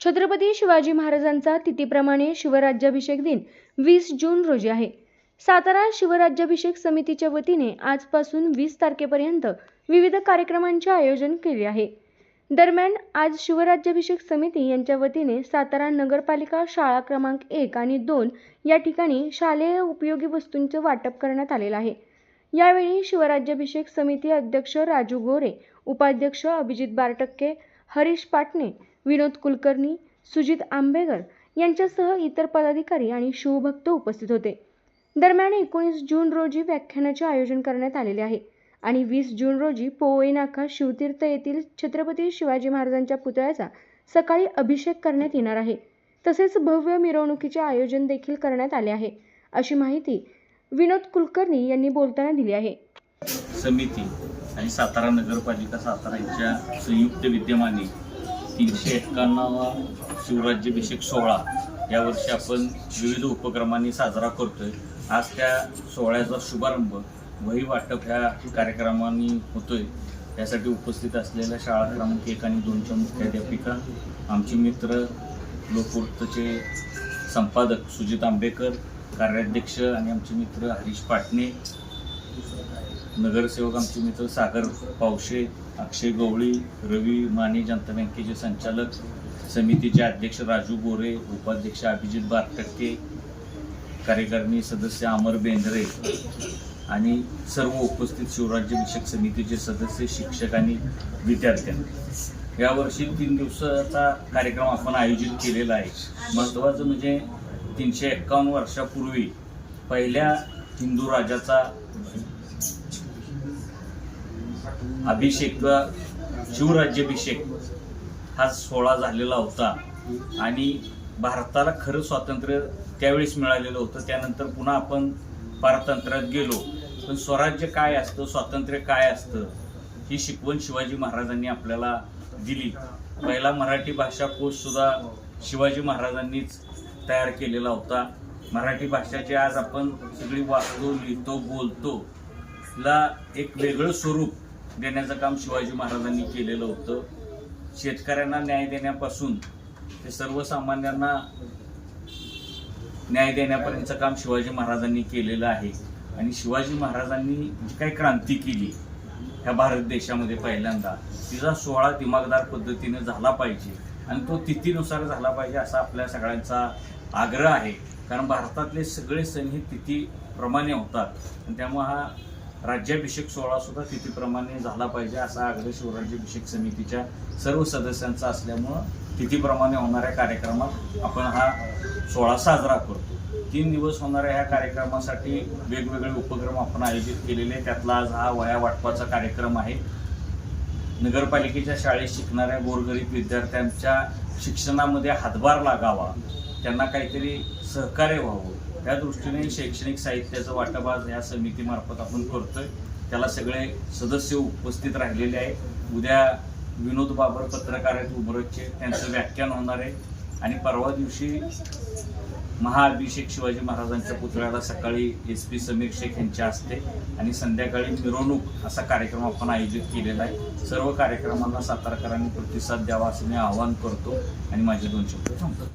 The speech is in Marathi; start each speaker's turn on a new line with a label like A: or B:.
A: छत्रपती शिवाजी महाराजांचा तिथीप्रमाणे शिवराज्याभिषेक दिन वीस जून रोजी आहे. सातारा शिवराज्याभिषेक समितीच्या वतीने आजपासून वीस तारखेपर्यंत विविध कार्यक्रमांचे आयोजन केले आहे. दरम्यान आज शिवराज्याभिषेक समिती यांच्या वतीने सातारा नगरपालिका शाळा क्रमांक एक आणि दोन या ठिकाणी शालेय उपयोगी वस्तूंचे वाटप करण्यात आलेलं आहे. यावेळी शिवराज्याभिषेक समिती अध्यक्ष राजू गोरे उपाध्यक्ष अभिजित बारटक्के हरीश पाटणे विनोद कुलकर्णी सुजित आंबेगर यांच्यासह इतर पदाधिकारी आणि शिवभक्त उपस्थित होते. दरम्यान एकोणीस जून रोजी व्याख्यानाचे आयोजन करण्यात आलेले आहे आणि वीस जून रोजी पोवई नाका शिवतीर्थ येथील छत्रपती शिवाजी महाराजांच्या पुतळ्याचा सकाळी अभिषेक करण्यात येणार आहे. तसेच भव्य मिरवणुकीचे आयोजन देखील करण्यात आले आहे अशी माहिती विनोद कुलकर्णी यांनी बोलताना दिली आहे.
B: समिती आणि सातारा नगरपालिका सातारा यांच्या संयुक्त विद्यमाने तीनशे एक्कावन्नावा शिवराज्याभिषेक सोहळा. यावर्षी आपण विविध उपक्रमांनी साजरा करतोय. आज त्या सोहळ्याचा शुभारंभ वही वाटप ह्या कार्यक्रमांनी होतोय. त्यासाठी उपस्थित असलेल्या शाळा क्रमांक एक आणि दोनच्या मुख्याध्यापिका आमचे मित्र लोकवृत्तचे संपादक सुजित आंबेकर कार्याध्यक्ष आणि आमचे मित्र हरीश पाटणे नगरसेवक आमचे मित्र सागर पावशे अक्षय गवळी रवी माने जनता बँकेचे संचालक समितीचे अध्यक्ष राजू गोरे उपाध्यक्ष अभिजित बारटक्के कार्यकारिणी सदस्य अमर बेंद्रे आणि सर्व उपस्थित शिवराज्याभिषेक समितीचे सदस्य शिक्षक आणि विद्यार्थ्यांनी. यावर्षी तीन दिवसाचा कार्यक्रम आपण आयोजित केलेला आहे. महत्त्वाचं म्हणजे तीनशे एक्कावन्न वर्षापूर्वी पहिल्या हिंदू राजाचा अभिषेक किंवा शिवराज्याभिषेक हा सोहळा झालेला होता. आणि भारताला खरं स्वातंत्र्य त्यावेळेस मिळालेलं होतं. त्यानंतर पुन्हा आपण पारतंत्र्यात गेलो. पण स्वराज्य काय असतं? स्वातंत्र्य काय असतं? ही शिकवण शिवाजी महाराजांनी आपल्याला दिली. पहिला मराठी भाषा कोशसुद्धा शिवाजी महाराजांनीच तयार केलेला होता. मराठी भाषाचे आज आपण सगळी वाचतो लिहितो बोलतो. ला एक वेगळं स्वरूप देण्याचं काम शिवाजी महाराजांनी केलेलं होतं. शेतकऱ्यांना न्याय देण्यापासून ते सर्वसामान्यांना न्याय देण्यापर्यंतचं काम शिवाजी महाराजांनी केलेलं आहे. आणि शिवाजी महाराजांनी जी काही क्रांती केली ह्या भारत देशामध्ये पहिल्यांदा तिचा सोहळा दिमागदार पद्धतीने झाला पाहिजे. आणि तो तिथीनुसार झाला पाहिजे असा आपल्या सगळ्यांचा आग्रह आहे. कारण भारतातले सगळे सण हे तिथीप्रमाणे होतात. आणि त्यामुळे हा राज्याभिषेक सोहळा सुद्धा तिथीप्रमाणे झाला पाहिजे असा आग्रह शिवराज्याभिषेक समितीच्या सर्व सदस्यांचा असल्यामुळं तिथीप्रमाणे होणाऱ्या कार्यक्रमात आपण हा सोहळा साजरा करतो तीन दिवस होणाऱ्या ह्या कार्यक्रमासाठी वेगवेगळे उपक्रम आपण आयोजित केलेले आहेत. त्यातला आज हा वया वाटपाचा कार्यक्रम आहे नगरपालिकेच्या शाळेत शिकणाऱ्या गोरगरीब विद्यार्थ्यांच्या शिक्षणामध्ये हातभार लागावा त्यांना काहीतरी सहकार्य व्हावं त्या दृष्टीने शैक्षणिक साहित्याचं वाटप आज ह्या समितीमार्फत आपण करतोय. त्याला सगळे सदस्य उपस्थित राहिलेले आहेत. उद्या विनोद बाबर पत्रकार आहेत उमरजचे. त्यांचं व्याख्यान होणार आहे. आणि परवा दिवशी महाअभिषेक शिवाजी महाराजांच्या पुतळ्याला सकाळी एस पी समीर शेख यांच्या हस्ते आणि संध्याकाळी मिरवणूक असा कार्यक्रम आपण आयोजित केलेला आहे. सर्व कार्यक्रमांना सातारकरांनी प्रतिसाद द्यावा असं मी आवाहन करतो. आणि माझे दोन शब्द थांबतो.